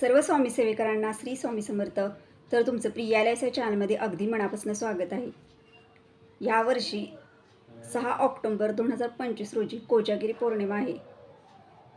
सर्व स्वामी सेवेकरांना श्री स्वामी समर्थ तर तुमचं प्रियालयस या चॅनलमध्ये अगदी मनापासून स्वागत आहे. यावर्षी सहा ऑक्टोंबर दोन हजार पंचवीस रोजी कोजागिरी पौर्णिमा आहे.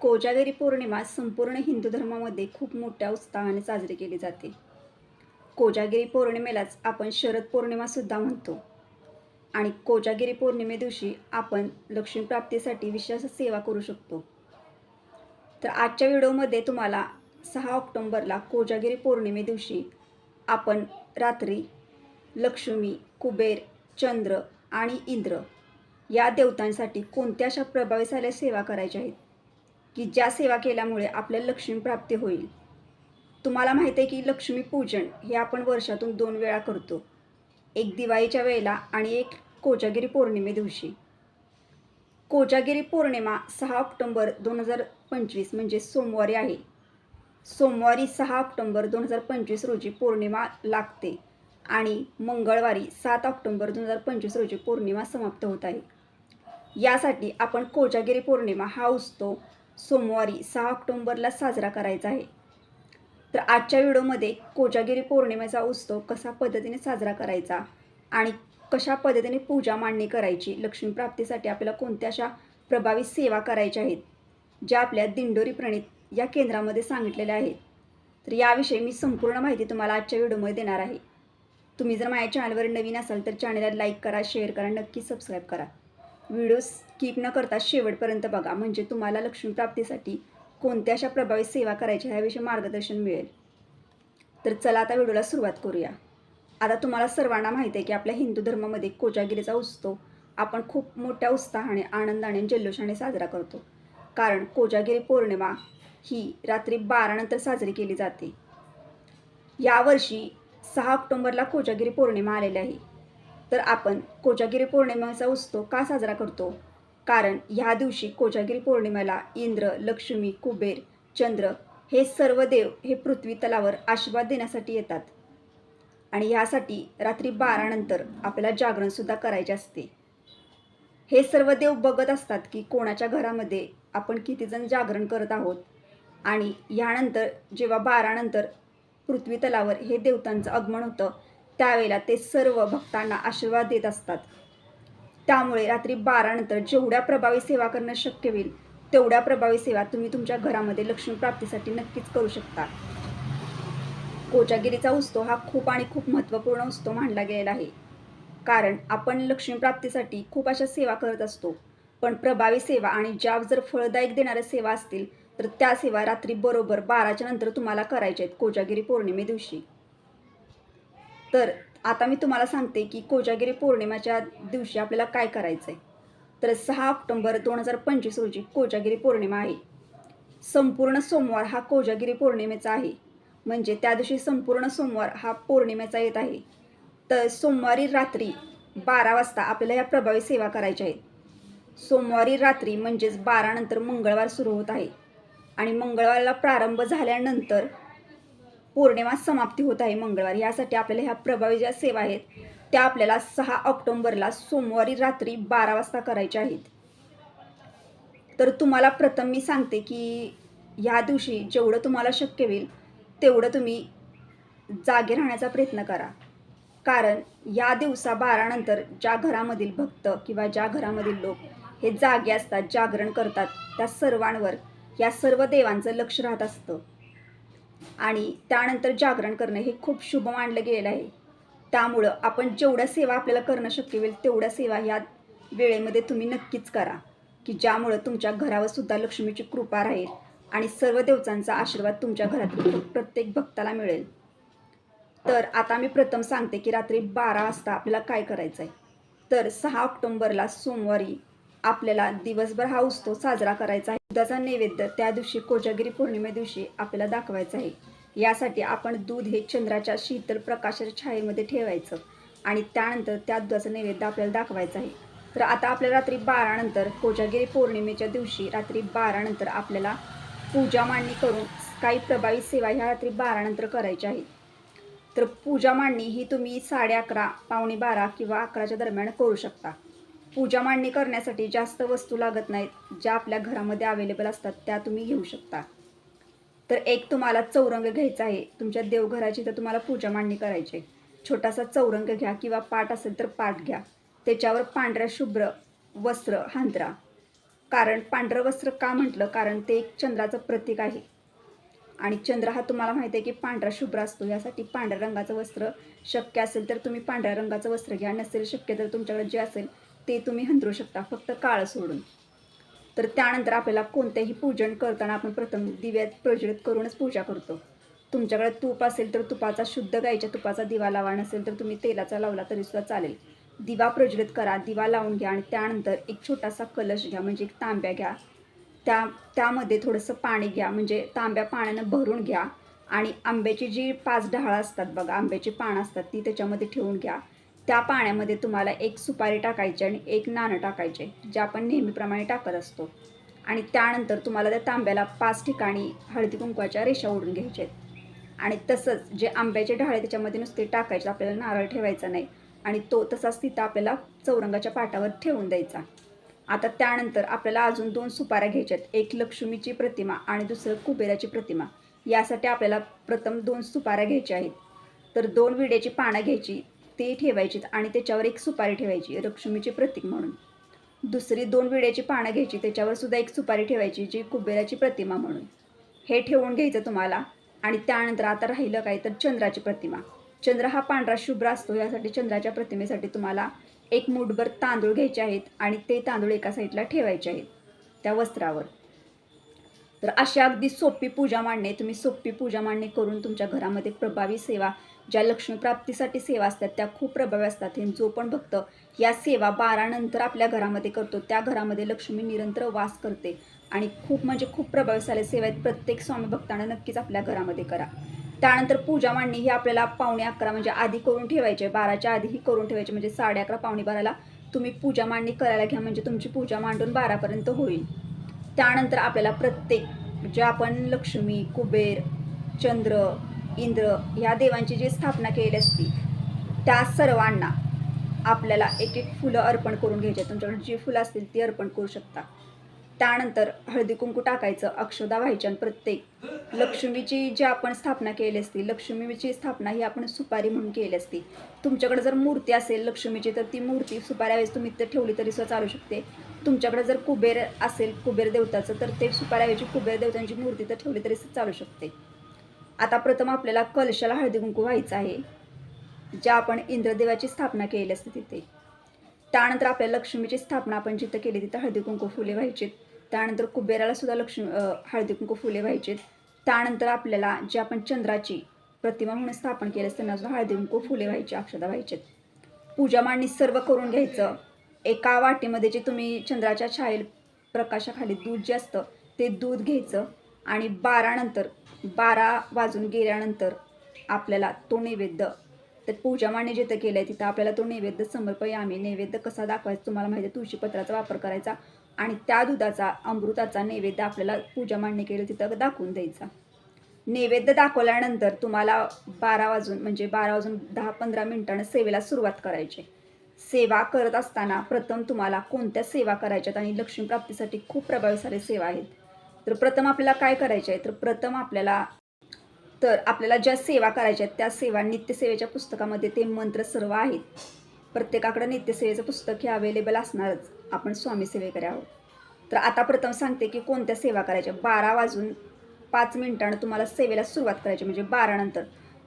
कोजागिरी पौर्णिमा संपूर्ण हिंदू धर्मामध्ये खूप मोठ्या उत्साहाने साजरी केली जाते. कोजागिरी पौर्णिमेलाच आपण शरद पौर्णिमासुद्धा म्हणतो. आणि कोजागिरी पौर्णिमे दिवशी आपण लक्ष्मीप्राप्तीसाठी विशेष सेवा करू शकतो. तर आजच्या व्हिडिओमध्ये तुम्हाला सहा ऑक्टोंबरला कोजागिरी पौर्णिमे दिवशी आपण रात्री लक्ष्मी कुबेर चंद्र आणि इंद्र या देवतांसाठी कोणत्या अशा प्रभावीशाली सेवा करायच्या आहेत? की ज्या सेवा केल्यामुळे आपल्याला लक्ष्मी प्राप्ती होईल? तुम्हाला माहिती आहे की लक्ष्मी पूजन हे आपण वर्षातून दोन वेळा करतो. एक दिवाळीच्या वेळेला आणि एक कोजागिरी पौर्णिमे दिवशी. कोजागिरी पौर्णिमा सहा ऑक्टोंबर दोन हजार पंचवीस म्हणजे सोमवारी आहे. सोमवारी सहा ऑक्टोंबर दोन हजार पंचवीस रोजी पौर्णिमा लागते आणि मंगळवारी सात ऑक्टोंबर दोन हजार पंचवीस रोजी पौर्णिमा समाप्त होत आहे. यासाठी आपण कोजागिरी पौर्णिमा हा उत्सव सोमवारी सहा ऑक्टोंबरला साजरा करायचा आहे. तर आजच्या व्हिडिओमध्ये कोजागिरी पौर्णिमेचा उत्सव कसा पद्धतीने साजरा करायचा आणि कशा पद्धतीने पूजा मांडणी करायची लक्ष्मी प्राप्तीसाठी आपल्याला कोणत्या अशा प्रभावी सेवा करायच्या आहेत ज्या आपल्या दिंडोरी प्रणित या केंद्रामध्ये सांगितलेल्या आहेत. तर याविषयी मी संपूर्ण माहिती तुम्हाला आजच्या व्हिडिओमध्ये देणार आहे. तुम्ही जर माझ्या चॅनलवर नवीन असाल तर चॅनलला लाईक करा शेअर करा नक्की सबस्क्राईब करा. व्हिडिओ स्किप न करता शेवटपर्यंत बघा म्हणजे तुम्हाला लक्ष्मी प्राप्तीसाठी कोणत्या अशा प्रभावी सेवा करायच्या ह्याविषयी मार्गदर्शन मिळेल. तर चला आता व्हिडिओला सुरुवात करूया. आता तुम्हाला सर्वांना माहिती आहे की आपल्या हिंदू धर्मामध्ये कोजागिरीचा उत्सव आपण खूप मोठ्या उत्साहाने आनंदाने जल्लोषाने साजरा करतो. कारण कोजागिरी पौर्णिमा ही रात्री बारानंतर साजरी केली जाते. यावर्षी सहा ऑक्टोंबरला कोजागिरी पौर्णिमा आलेली आहे. तर आपण कोजागिरी पौर्णिमेचा उत्सव का साजरा करतो? कारण ह्या दिवशी कोजागिरी पौर्णिमेला इंद्र लक्ष्मी कुबेर चंद्र हे सर्व देव हे पृथ्वी तलावर आशीर्वाद देण्यासाठी येतात. आणि ह्यासाठी रात्री बारानंतर आपल्याला जागरणसुद्धा करायचे असते. हे सर्व देव बघत असतात की कोणाच्या घरामध्ये आपण कितीजण जागरण करत आहोत? आणि ह्यानंतर जेव्हा बारानंतर पृथ्वी तलावर हे देवतांचं आगमन होतं त्यावेळेला ते सर्व भक्तांना आशीर्वाद देत असतात. त्यामुळे रात्री बारानंतर जेवढ्या प्रभावी सेवा करणं शक्य होईल तेवढ्या प्रभावी सेवा तुम्ही तुमच्या घरामध्ये लक्ष्मी प्राप्तीसाठी नक्कीच करू शकता. कोजागिरीचा उत्सव हा खूप आणि खूप महत्त्वपूर्ण उत्सव मानला गेलेला आहे. कारण आपण लक्ष्मी प्राप्तीसाठी खूप अशा सेवा करत असतो. पण प्रभावी सेवा आणि ज्या जर फळदायक देणाऱ्या सेवा असतील तर त्या सेवा रात्री बरोबर बाराच्या नंतर तुम्हाला करायच्या आहेत कोजागिरी पौर्णिमे दिवशी. तर आता मी तुम्हाला सांगते की कोजागिरी पौर्णिमेच्या दिवशी आपल्याला काय करायचं आहे तर सहा ऑक्टोंबर दोन हजार पंचवीस रोजी कोजागिरी पौर्णिमा आहे. संपूर्ण सोमवार हा कोजागिरी पौर्णिमेचा आहे. म्हणजे त्या दिवशी संपूर्ण सोमवार हा पौर्णिमेचा येत आहे. तर सोमवारी रात्री बारा वाजता आपल्याला या प्रभावी सेवा करायच्या आहेत. सोमवारी रात्री म्हणजेच बारानंतर मंगळवार सुरू होत आहे. आणि मंगळवारला प्रारंभ झाल्यानंतर पौर्णिमा समाप्ती होत आहे मंगळवार. यासाठी आपल्याला ह्या प्रभावी ज्या सेवा आहेत त्या आपल्याला सहा ऑक्टोंबरला सोमवारी रात्री बारा वाजता करायच्या आहेत. तर तुम्हाला प्रथम मी सांगते की ह्या दिवशी जेवढं तुम्हाला शक्य होईल तेवढं तुम्ही जागे राहण्याचा प्रयत्न करा. कारण या दिवसा बारानंतर ज्या घरामधील भक्त किंवा ज्या घरामधील लोक हे जागे असतात जागरण करतात त्या सर्वांवर या सर्व देवांचं लक्ष राहत असतं. आणि त्यानंतर जागरण करणं हे खूप शुभ मानलं गेलेलं आहे. त्यामुळं आपण जेवढ्या सेवा आपल्याला करणं शक्य होईल तेवढ्या सेवा ह्या वेळेमध्ये तुम्ही नक्कीच करा. की ज्यामुळं तुमच्या घरावर सुद्धा लक्ष्मीची कृपा राहील आणि सर्व देवतांचा आशीर्वाद तुमच्या घरातील प्रत्येक भक्ताला मिळेल. तर आता मी प्रथम सांगते की रात्री बारा वाजता आपल्याला काय करायचं आहे तर सहा ऑक्टोंबरला सोमवारी आपल्याला दिवसभर हा उत्सव साजरा करायचा आहे. दुधाचा नैवेद्य त्या दिवशी कोजागिरी पौर्णिमे दिवशी आपल्याला दाखवायचा आहे. यासाठी आपण दूध हे चंद्राच्या शीतल प्रकाशाच्या छायेमध्ये ठेवायचं आणि त्यानंतर त्या दुधाचं नैवेद्य आपल्याला दाखवायचं आहे. तर आता आपल्या रात्री बारानंतर कोजागिरी पौर्णिमेच्या दिवशी रात्री बारानंतर आपल्याला पूजा मांडणी करून काही प्रभावी सेवा ह्या रात्री बारानंतर करायच्या आहेत. तर पूजा मांडणी ही तुम्ही साडे अकरा पावणे बारा किंवा अकराच्या दरम्यान करू शकता. पूजा मांडणी करण्यासाठी जास्त वस्तू लागत नाहीत ज्या आपल्या घरामध्ये अवेलेबल असतात त्या तुम्ही घेऊ शकता. तर एक तुम्हाला चौरंग घ्यायचा आहे. तुमच्या देवघराची तर तुम्हाला पूजा मांडणी करायची. आहे. छोटासा चौरंग घ्या किंवा पाट असेल तर पाट घ्या. त्याच्यावर पांढऱ्या शुभ्र वस्त्र हांतरा कारण पांढरं वस्त्र का म्हटलं? कारण ते एक चंद्राचं प्रतीक आहे. आणि चंद्र हा तुम्हाला माहिती आहे की पांढरा शुभ्र असतो. यासाठी पांढऱ्या रंगाचं वस्त्र शक्य असेल तर तुम्ही पांढऱ्या रंगाचं वस्त्र घ्या. नसेल शक्य तर तुमच्याकडे जे असेल ते तुम्ही हंतरू शकता फक्त काळं सोडून. तर त्यानंतर आपल्याला कोणत्याही पूजन करताना आपण प्रथम दिव्यात प्रज्वलित करूनच पूजा करतो. तुमच्याकडे तूप असेल तर तुपाचा शुद्ध गाईच्या तुपाचा दिवा लावा नसेल तर तुम्ही तेलाचा लावला तरीसुद्धा चालेल. दिवा प्रज्वलित करा दिवा लावून घ्या आणि त्यानंतर एक छोटासा कलश घ्या म्हणजे एक तांब्या घ्या. त्या त्यामध्ये थोडंसं पाणी घ्या म्हणजे तांब्या पाण्यानं भरून घ्या आणि आंब्याची जी पाच डहाळं असतात बघा आंब्याची पानं असतात ती त्याच्यामध्ये ठेवून घ्या. त्या पाण्यामध्ये तुम्हाला एक सुपारी टाकायची आणि एक नाणं टाकायचे जे आपण नेहमीप्रमाणे टाकत असतो. आणि त्यानंतर तुम्हाला त्या तांब्याला पाच ठिकाणी हळदी कुंकवाच्या रेषा ओढून घ्यायच्या आहेत. आणि तसंच जे आंब्याचे ढाळे त्याच्यामध्ये नुसते टाकायचे आपल्याला नारळ ठेवायचा नाही. आणि तो तसाच तिथं आपल्याला चौरंगाच्या पाटावर ठेवून द्यायचा. आता त्यानंतर आपल्याला अजून दोन सुपाऱ्या घ्यायच्यात एक लक्ष्मीची प्रतिमा आणि दुसरं कुबेराची प्रतिमा. यासाठी आपल्याला प्रथम दोन सुपाऱ्या घ्यायच्या आहेत. तर दोन विड्याची पानं घ्यायची ते ठेवायची आणि त्याच्यावर एक सुपारी ठेवायची लक्ष्मीचे प्रतीक म्हणून. दुसरी दोन विड्याची पानं घ्यायची त्याच्यावर सुद्धा एक सुपारी ठेवायची जी कुबेराची प्रतिमा म्हणून. हे ठेवून घ्यायचं तुम्हाला. आणि त्यानंतर आता राहिलं काय तर चंद्राची प्रतिमा. चंद्र हा पांढरा शुभ्र असतो यासाठी चंद्राच्या प्रतिमेसाठी तुम्हाला एक मूठभर तांदूळ घ्यायचे आहेत आणि ते तांदूळ एका साईडला ठेवायचे आहेत त्या वस्त्रावर. तर अशा अगदी सोपी पूजा मांडणे तुम्ही सोपी पूजा मांडणे करून तुमच्या घरामध्ये प्रभावी सेवा ज्या लक्ष्मी प्राप्तीसाठी सेवा असतात त्या खूप प्रभावी असतात. हे जो पण भक्त या सेवा बारानंतर आपल्या घरामध्ये करतो त्या घरामध्ये लक्ष्मी निरंतर वास करते. आणि खूप म्हणजे खूप प्रभावशाली सेवा आहेत. प्रत्येक स्वामी भक्तांना नक्कीच आपल्या घरामध्ये करा. त्यानंतर पूजा मांडणी ही आपल्याला पावणे अकरा म्हणजे आधी करून ठेवायचे बाराच्या आधीही करून ठेवायचे म्हणजे साडे अकरा पावणे बाराला तुम्ही पूजा मांडणी करायला घ्या. म्हणजे तुमची पूजा मांडून बारापर्यंत होईल. त्यानंतर आपल्याला प्रत्येक जे आपण लक्ष्मी कुबेर चंद्र इंद्र ह्या देवांची जी स्थापना केलेली असती त्या सर्वांना आपल्याला एक एक फुलं अर्पण करून घ्यायची. तुमच्याकडे जी फुलं असतील ती अर्पण करू शकता. त्यानंतर हळदी कुंकू टाकायचं अक्षदा व्हायच्या प्रत्येक लक्ष्मीची जी आपण स्थापना केली असती लक्ष्मीची स्थापना ही आपण सुपारी म्हणून केली असती. तुमच्याकडे जर मूर्ती असेल लक्ष्मीची तर ती मूर्ती सुपाऱ्यावेळेस तुम्ही तर ठेवली तरी सुद्धा चालू शकते. तुमच्याकडे जर कुबेर असेल कुबेर देवताचं तर ते सुपाऱ्याऐवजी कुबेर देवतांची मूर्ती तर ठेवली तरी चालू शकते. आता प्रथम आपल्याला कलशाला हळदी कुंकू व्हायचं आहे ज्या आपण इंद्रदेवाची स्थापना केलेली असते तिथे. त्यानंतर आपल्या लक्ष्मीची स्थापना आपण जिथं केली तिथं हळदी कुंकू फुले व्हायचीत. त्यानंतर कुबेराला सुद्धा लक्ष्मी हळदी कुंकू फुले व्हायचीत. त्यानंतर आपल्याला जे आपण चंद्राची प्रतिमा म्हणून स्थापन केली असते त्यांना सुद्धा हळदी कुंकू फुले व्हायची अक्षदा व्हायचेत. पूजा मांडणी सर्व करून घ्यायचं. एका वाटीमध्ये जे तुम्ही चंद्राच्या छायेल प्रकाशाखाली दूध जे असतं ते दूध घ्यायचं. आणि बारानंतर बारा वाजून गेल्यानंतर आपल्याला तो नैवेद्य तर पूजा मांडणी जिथं केलं आहे तिथं आपल्याला तो नैवेद्य समर्पय आम्ही नैवेद्य कसा दाखवायचा तुम्हाला माहिती आहे? तुळशीपत्राचा वापर करायचा आणि त्या दुधाचा अमृताचा नैवेद्य आपल्याला पूजा मांडणी केलं तिथं दाखवून द्यायचा. नैवेद्य दाखवल्यानंतर तुम्हाला बारा वाजून म्हणजे बारा वाजून दहा पंधरा मिनिटानं सेवेला सुरुवात करायची. सेवा करत असताना प्रथम तुम्हाला कोणत्या सेवा करायच्यात आणि लक्ष्मी प्राप्तीसाठी खूप प्रभावशाली सेवा आहेत? तर प्रथम आपल्याला काय करायचे आहे तर प्रथम आपल्याला तर आपल्याला ज्या सेवा करायच्या आहेत त्या सेवा नित्यसेवेच्या पुस्तकामध्ये ते मंत्र सर्व आहेत. प्रत्येकाकडे नित्यसेवेचं पुस्तक हे अवेलेबल असणारच. आपण स्वामी सेवेकरी आहोत. तर आता प्रथम सांगते की कोणत्या सेवा करायच्या? बारा वाजून पाच मिनिटानं तुम्हाला सेवेला सुरुवात करायची म्हणजे बारानंतर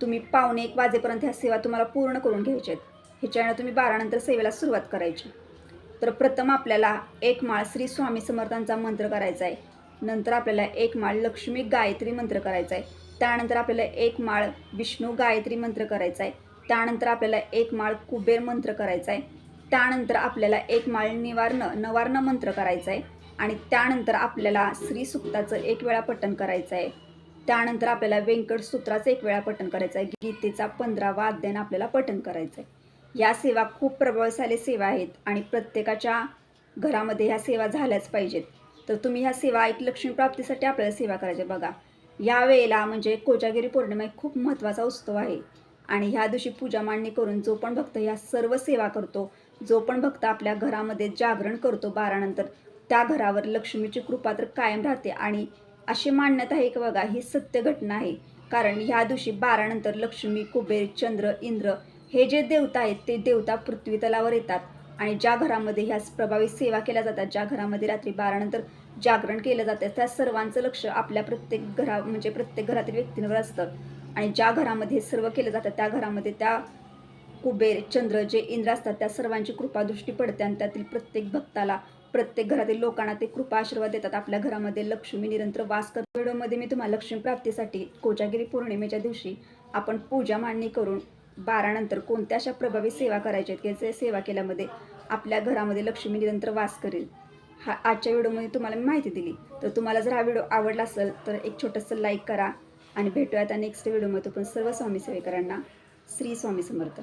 तुम्ही पावणे एक वाजेपर्यंत ह्या सेवा तुम्हाला पूर्ण करून घ्यायच्या आहेत. ह्याच्यानं तुम्ही बारानंतर सेवेला सुरुवात करायची. तर प्रथम आपल्याला एक माळ श्री स्वामी समर्थांचा मंत्र करायचा आहे. नंतर आपल्याला एक माळ लक्ष्मी गायत्री मंत्र करायचा आहे. त्यानंतर आपल्याला एक माळ विष्णू गायत्री मंत्र करायचा आहे. त्यानंतर आपल्याला एक माळ कुबेर मंत्र करायचा आहे. त्यानंतर आपल्याला एक माळ निवारण नवार्ण मंत्र करायचा आहे. आणि त्यानंतर आपल्याला श्री सुक्ताचं एक वेळा पठण करायचं आहे. त्यानंतर आपल्याला व्यंकट सूत्राचं एक वेळा पठण करायचं आहे. गीतेचा पंधरावा अध्ययन आपल्याला पठण करायचं आहे. या सेवा खूप प्रभावशाली सेवा आहेत आणि प्रत्येकाच्या घरामध्ये ह्या सेवा झाल्याच पाहिजेत. तर तुम्ही ह्या सेवा एक लक्ष्मी प्राप्तीसाठी आपल्याला सेवा करायच्या. बघा या वेळेला म्हणजे कोजागिरी पौर्णिमा एक खूप महत्त्वाचा उत्सव आहे. आणि ह्या दिवशी पूजा मांडणी करून जो पण भक्त ह्या सर्व सेवा करतो जो पण भक्त आपल्या घरामध्ये जागरण करतो बारानंतर त्या घरावर लक्ष्मीची कृपा तर कायम राहते. आणि अशी मान्यता आहे की बघा ही सत्य घटना आहे. कारण ह्या दिवशी बारानंतर लक्ष्मी कुबेर चंद्र इंद्र हे जे देवता आहेत ते देवता पृथ्वी तलावर येतात. आणि ज्या घरामध्ये ह्या प्रभावी सेवा केल्या जातात ज्या घरामध्ये रात्री बारानंतर जागरण केलं जातं त्या सर्वांचं लक्ष आपल्या प्रत्येक घरा म्हणजे प्रत्येक घरातील व्यक्तींवर असतं. आणि ज्या घरामध्ये हे सर्व केलं जातं त्या घरामध्ये त्या कुबेर चंद्र जे इंद्र असतात त्या सर्वांची कृपादृष्टी पडते आणि त्यातील प्रत्येक भक्ताला प्रत्येक घरातील लोकांना ते कृपा आशीर्वाद देतात. आपल्या घरामध्ये लक्ष्मी निरंतर वास करतो व्हिडिओमध्ये मी तुम्हाला लक्ष्मी प्राप्तीसाठी कोजागिरी पौर्णिमेच्या दिवशी आपण पूजा मांडणी करून बारानंतर कोणत्या अशा प्रभावी सेवा करायच्या आहेत? की सेवा केल्यामध्ये आपल्या घरामध्ये लक्ष्मी निरंतर वास करेल. हा आजच्या व्हिडिओमध्ये तुम्हाला मी माहिती दिली. तर तुम्हाला जर हा व्हिडिओ आवडला असेल तर एक छोटंसं लाईक करा आणि भेटूयात नेक्स्ट व्हिडिओमध्ये पण सर्व स्वामी सेवेकरांना. श्री स्वामी समर्थ.